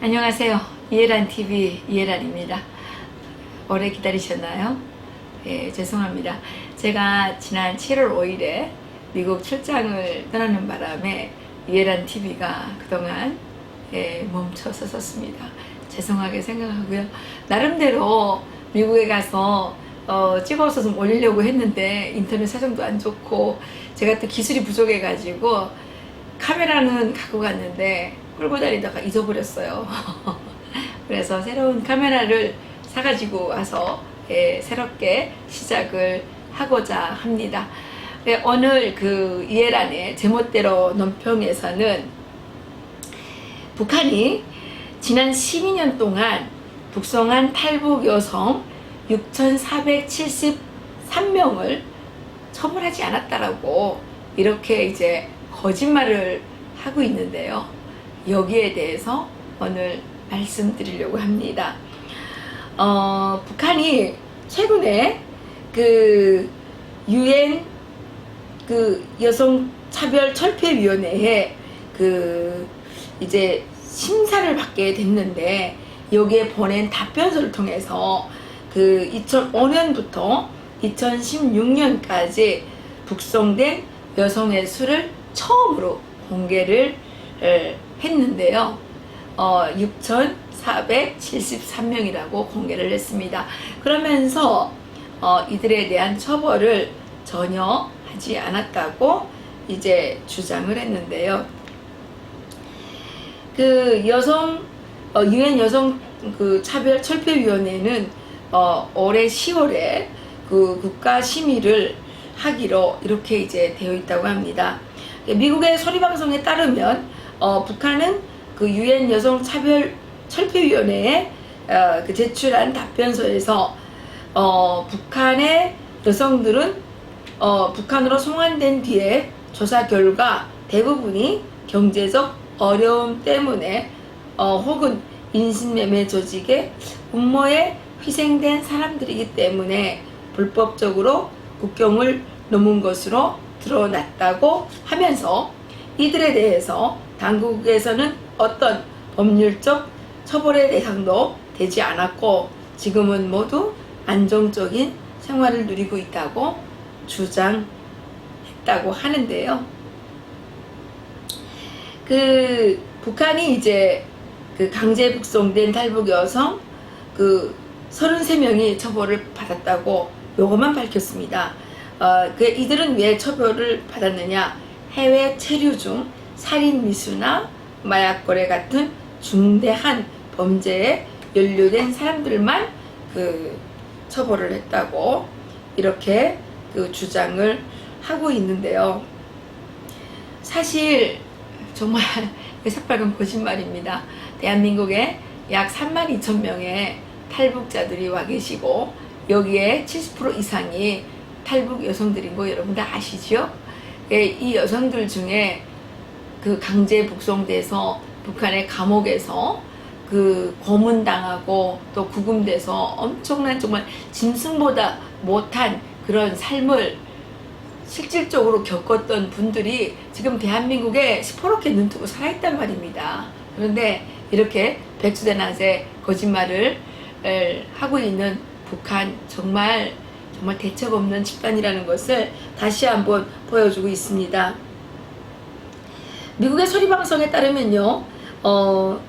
안녕하세요. 이해란 TV 이해란입니다. 오래 기다리셨나요? 예, 죄송합니다. 제가 지난 7월 5일에 미국 출장을 떠나는 바람에 이해란 TV가 그동안 예, 멈춰 섰었습니다. 죄송하게 생각하고요. 나름대로 미국에 가서 어, 찍어서 좀 올리려고 했는데 인터넷 사정도 안 좋고 제가 또 기술이 부족해가지고 카메라는 갖고 갔는데 끌고 다니다가 잊어버렸어요. 그래서 새로운 카메라를 사가지고 와서 예, 새롭게 시작을 하고자 합니다. 예, 오늘 그 이해란의 제멋대로 논평에서는 북한이 지난 12년 동안 북송한 탈북 여성 6,473명을 처벌하지 않았다라고 이렇게 이제 거짓말을 하고 있는데요. 여기에 대해서 오늘 말씀드리려고 합니다. 어, 북한이 최근에 그 유엔 그 여성 차별 철폐 위원회에 그 이제 심사를 받게 됐는데 여기에 보낸 답변서를 통해서 그 2005년부터 2016년까지 북송된 여성의 수를 처음으로 공개를 에, 했는데요. 어, 6,473명이라고 공개를 했습니다. 그러면서 어, 이들에 대한 처벌을 전혀 하지 않았다고 이제 주장을 했는데요. 그 여성 어, 유엔 여성 그 차별 철폐위원회는 어, 올해 10월에 그 국가 심의를 하기로 이렇게 이제 되어 있다고 합니다. 미국의 소리 방송에 따르면 어, 북한은 그 유엔 여성 차별 철폐위원회에 어, 그 제출한 답변서에서 어, 북한의 여성들은 어, 북한으로 송환된 뒤에 조사 결과 대부분이 경제적 어려움 때문에 어, 혹은 인신매매 조직의 음모에 희생된 사람들이기 때문에 불법적으로 국경을 넘은 것으로 드러났다고 하면서 이들에 대해서 당국에서는 어떤 법률적 처벌의 대상도 되지 않았고 지금은 모두 안정적인 생활을 누리고 있다고 주장했다고 하는데요. 그 북한이 이제 그 강제 북송된 탈북 여성 그 33명이 처벌을 받았다고 요것만 밝혔습니다. 어, 그 이들은 왜 처벌을 받았느냐? 해외 체류 중 살인 미수나 마약 거래 같은 중대한 범죄에 연루된 사람들만 그 처벌을 했다고 이렇게 그 주장을 하고 있는데요. 사실 정말 새빨간 거짓말입니다. 대한민국에 약 3만 2천 명의 탈북자들이 와 계시고 여기에 70% 이상이 탈북 여성들인 거 여러분 다 아시죠? 예, 이 여성들 중에 그 강제 북송돼서 북한의 감옥에서 그 고문당하고 또 구금돼서 엄청난 정말 짐승보다 못한 그런 삶을 실질적으로 겪었던 분들이 지금 대한민국에 시퍼렇게 눈뜨고 살아있단 말입니다. 그런데 이렇게 백수대낮에 거짓말을 에, 하고 있는 북한 정말 정말 대책 없는 집단이라는 것을 다시 한번 보여주고 있습니다. 미국의 소리방송에 따르면요, 어,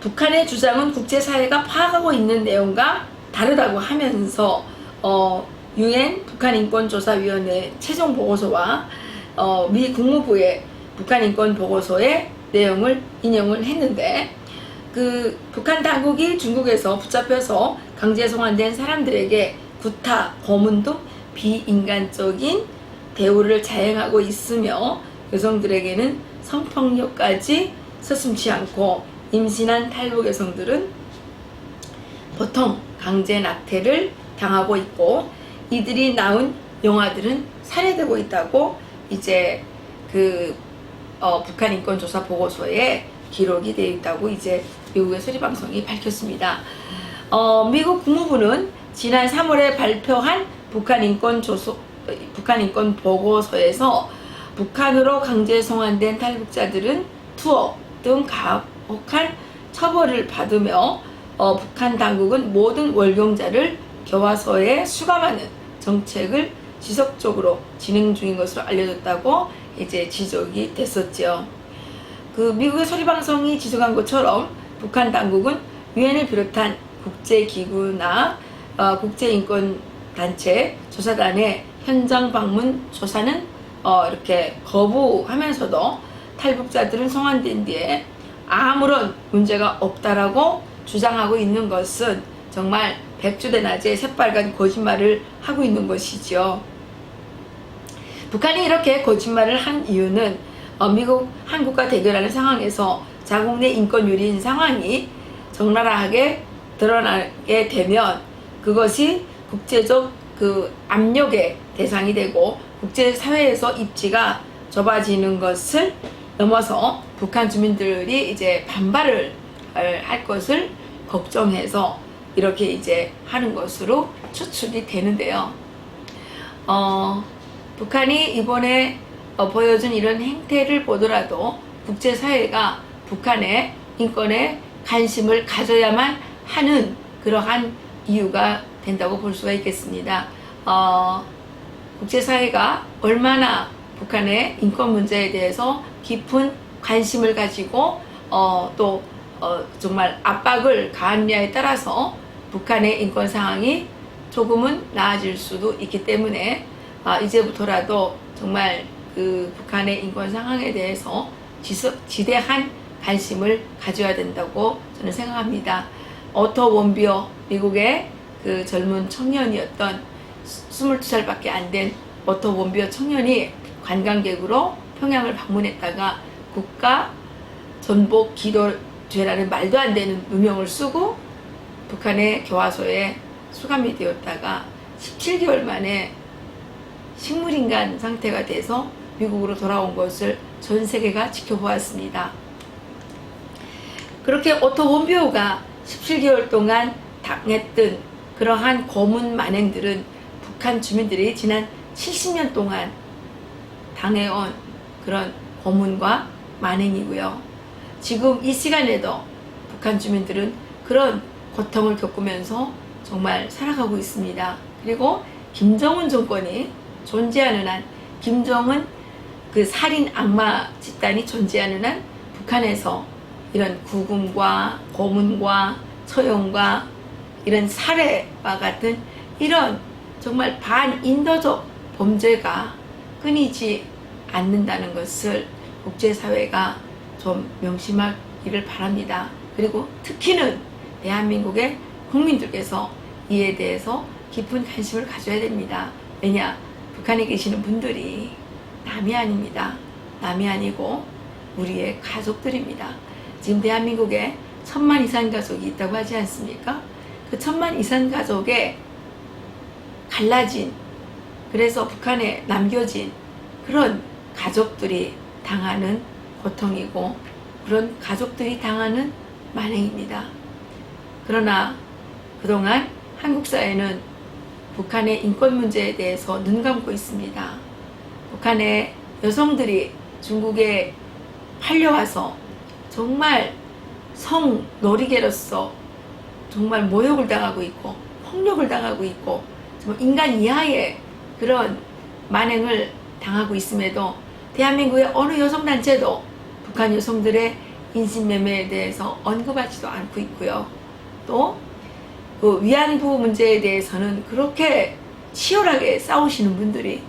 북한의 주장은 국제사회가 파악하고 있는 내용과 다르다고 하면서 어, 유엔 북한인권조사위원회 최종 보고서와 어, 미 국무부의 북한인권보고서의 내용을 인용을 했는데 그 북한 당국이 중국에서 붙잡혀서 강제 송환된 사람들에게 구타, 고문 등 비인간적인 대우를 자행하고 있으며 여성들에게는 성폭력까지 서슴치 않고 임신한 탈북 여성들은 보통 강제 낙태를 당하고 있고 이들이 나온 영화들은 살해되고 있다고 이제 그 어, 북한 인권 조사 보고서에 기록이 되어 있다고 이제 미국의 소리방송이 밝혔습니다. 어, 미국 국무부는 지난 3월에 발표한 북한 인권 조소 북한 인권 보고서에서 북한으로 강제 송환된 탈북자들은 투어 등 가혹한 처벌을 받으며 어, 북한 당국은 모든 월경자를 교화소에 수감하는 정책을 지속적으로 진행 중인 것으로 알려졌다고 이제 지적이 됐었죠. 그 미국의 소리방송이 지적한 것처럼 북한 당국은 유엔을 비롯한 국제기구나 어, 국제인권단체 조사단의 현장 방문 조사는 어, 이렇게 거부하면서도 탈북자들은 송환된 뒤에 아무런 문제가 없다라고 주장하고 있는 것은 정말 백주대 낮에 새빨간 거짓말을 하고 있는 것이죠. 북한이 이렇게 거짓말을 한 이유는 어, 미국, 한국과 대결하는 상황에서 자국 내 인권 유린 상황이 적나라하게 드러나게 되면 그것이 국제적 그 압력의 대상이 되고 국제사회에서 입지가 좁아지는 것을 넘어서 북한 주민들이 이제 반발을 할 것을 걱정해서 이렇게 이제 하는 것으로 추측이 되는데요. 어, 북한이 이번에 어, 보여준 이런 행태를 보더라도 국제사회가 북한의 인권에 관심을 가져야만 하는 그러한 이유가 된다고 볼 수가 있겠습니다. 어, 국제사회가 얼마나 북한의 인권 문제에 대해서 깊은 관심을 가지고 어, 또 어, 정말 압박을 가하느냐에 따라서 북한의 인권 상황이 조금은 나아질 수도 있기 때문에 아, 이제부터라도 정말 그 북한의 인권 상황에 대해서 지속, 지대한 관심을 가져야 된다고 저는 생각합니다. 오토 원비어 미국의 그 젊은 청년이었던 22살밖에 안된 오토 원비어 청년이 관광객으로 평양을 방문했다가 국가 전복 기도죄라는 말도 안 되는 누명을 쓰고 북한의 교화소에 수감이 되었다가 17개월 만에 식물인간 상태가 돼서 미국으로 돌아온 것을 전 세계가 지켜보았습니다. 그렇게 오토 원비오가 17개월 동안 당했던 그러한 고문 만행들은 북한 주민들이 지난 70년 동안 당해온 그런 고문과 만행이고요. 지금 이 시간에도 북한 주민들은 그런 고통을 겪으면서 정말 살아가고 있습니다. 그리고 김정은 정권이 존재하는 한, 김정은 그 살인 악마 집단이 존재하는 한 북한에서 이런 구금과 고문과 처형과 이런 살해와 같은 이런 정말 반인도적 범죄가 끊이지 않는다는 것을 국제사회가 좀 명심하기를 바랍니다. 그리고 특히는 대한민국의 국민들께서 이에 대해서 깊은 관심을 가져야 됩니다. 왜냐? 북한에 계시는 분들이 남이 아닙니다. 남이 아니고 우리의 가족들입니다. 지금 대한민국에 천만 이상 가족이 있다고 하지 않습니까? 그 천만 이상 가족에 갈라진 그래서 북한에 남겨진 그런 가족들이 당하는 고통이고 그런 가족들이 당하는 만행입니다. 그러나 그동안 한국 사회는 북한의 인권 문제에 대해서 눈 감고 있습니다. 북한의 여성들이 중국에 팔려와서 정말 성 놀이개로서 정말 모욕을 당하고 있고 폭력을 당하고 있고 정말 인간 이하의 그런 만행을 당하고 있음에도 대한민국의 어느 여성단체도 북한 여성들의 인신매매에 대해서 언급하지도 않고 있고요. 또 그 위안부 문제에 대해서는 그렇게 치열하게 싸우시는 분들이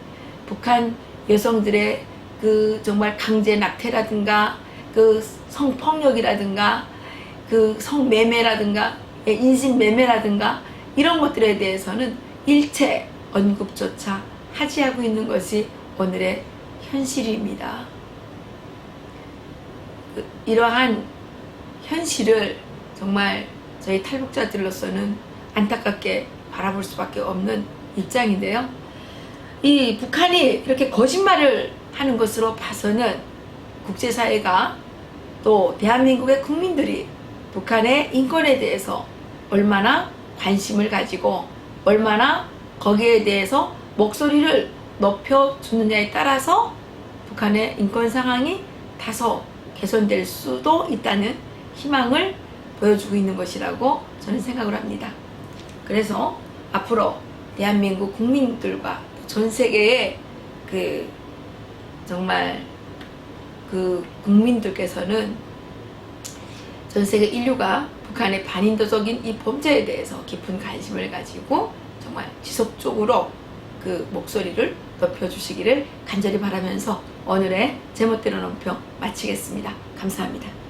북한 여성들의 그 정말 강제 낙태라든가 그 성폭력이라든가 그 성매매라든가 인신매매라든가 이런 것들에 대해서는 일체 언급조차 하지 하고 있는 것이 오늘의 현실입니다. 그 이러한 현실을 정말 저희 탈북자들로서는 안타깝게 바라볼 수밖에 없는 입장인데요. 이 북한이 이렇게 거짓말을 하는 것으로 봐서는 국제사회가 또 대한민국의 국민들이 북한의 인권에 대해서 얼마나 관심을 가지고 얼마나 거기에 대해서 목소리를 높여주느냐에 따라서 북한의 인권 상황이 다소 개선될 수도 있다는 희망을 보여주고 있는 것이라고 저는 생각을 합니다. 그래서 앞으로 대한민국 국민들과 전 세계의 그 정말 그 국민들께서는 전 세계 인류가 북한의 반인도적인 이 범죄에 대해서 깊은 관심을 가지고 정말 지속적으로 그 목소리를 높여주시기를 간절히 바라면서 오늘의 제멋대로 논평 마치겠습니다. 감사합니다.